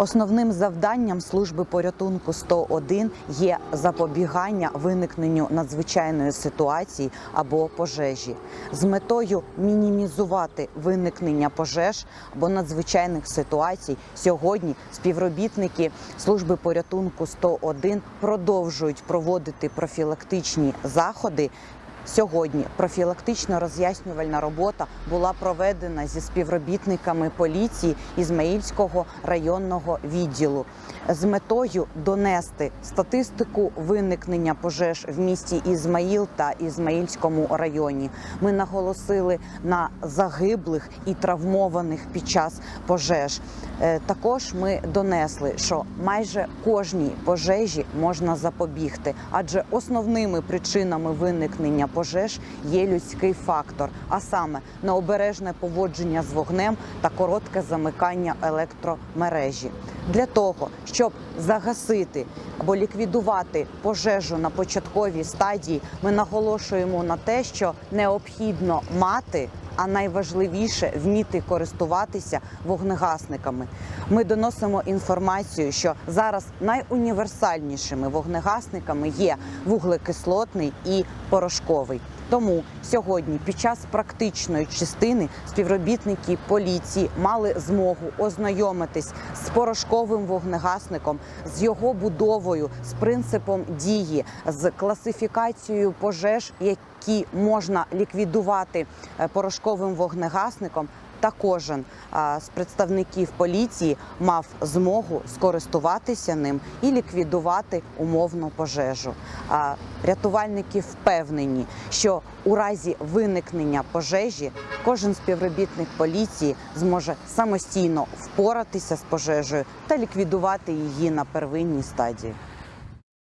Основним завданням служби порятунку 101 є запобігання виникненню надзвичайної ситуації або пожежі з метою мінімізувати виникнення пожеж або надзвичайних ситуацій. Сьогодні співробітники служби порятунку 101 продовжують проводити профілактичні заходи. Сьогодні профілактично роз'яснювальна робота була проведена зі співробітниками поліції Ізмаїльського районного відділу з метою донести статистику виникнення пожеж в місті Ізмаїл та Ізмаїльському районі. Ми наголосили на загиблих і травмованих під час пожеж. Е, Також ми донесли, що майже кожній пожежі можна запобігти, адже основними причинами виникнення пожеж є людський фактор, а саме необережне поводження з вогнем та коротке замикання електромережі. Для того щоб загасити або ліквідувати пожежу на початковій стадії, ми наголошуємо на те, що необхідно мати. А найважливіше вміти користуватися вогнегасниками. Ми доносимо інформацію, що зараз найуніверсальнішими вогнегасниками є вуглекислотний і порошковий. Тому сьогодні, під час практичної частини, співробітники поліції мали змогу ознайомитись з порошковим вогнегасником, з його будовою, з принципом дії, з класифікацією пожеж, які можна ліквідувати е, порошковим вогнегасником. Та кожен а, з представників поліції мав змогу скористуватися ним і ліквідувати умовну пожежу. А, рятувальники впевнені, що у разі виникнення пожежі кожен співробітник поліції зможе самостійно впоратися з пожежею та ліквідувати її на первинній стадії.